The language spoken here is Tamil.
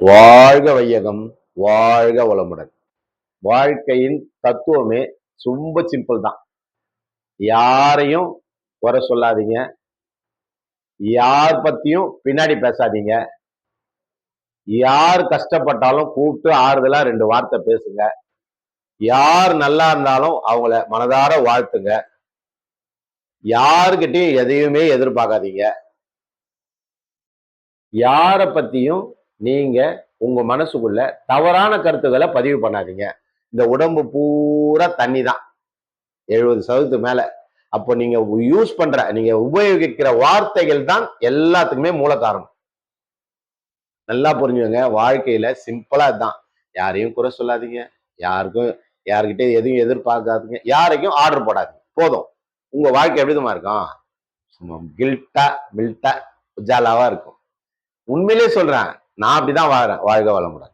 வாழ்க வையகம் வாழ்க வளமுடன். வாழ்க்கையின் தத்துவமே ரொம்ப சிம்பிள் தான். யாரையும் குறை சொல்லாதீங்க. யார் பத்தியும் பின்னாடி பேசாதீங்க. யார் கஷ்டப்பட்டாலும் கூப்பிட்டு ஆறுதலா ரெண்டு வார்த்தை பேசுங்க. யார் நல்லா இருந்தாலும் அவங்கள மனதார வாழ்த்துங்க. யாருக்கிட்டையும் எதையுமே எதிர்பார்க்காதீங்க. யாரை பத்தியும் நீங்கள் உங்கள் மனசுக்குள்ள தவறான கருத்துக்களை பதிவு பண்ணாதீங்க. இந்த உடம்பு பூரா தண்ணி தான் எழுபது சதவீதத்து மேலே. அப்போ நீங்கள் யூஸ் பண்ணுற நீங்கள் உபயோகிக்கிற வார்த்தைகள் தான் எல்லாத்துக்குமே மூல காரணம் நல்லா புரிஞ்சுங்க வாழ்க்கையில் சிம்பிளாக தான் யாரையும் குறை சொல்லாதீங்க. யாருக்கும் யாருக்கிட்ட எதையும் எதிர்பார்க்காதீங்க. யாரைக்கும் ஆர்டர் போடாதீங்க. போதும். உங்கள் வாழ்க்கை எப்படிதுமா இருக்கும்? சும்மா கில்ட்டா மில்ட்டா உஜாலாவாக இருக்கும். உண்மையிலே சொல்கிறேன் நான் அப்படிதான் வாழ்கிறேன் வாழ்க வளமுடன்.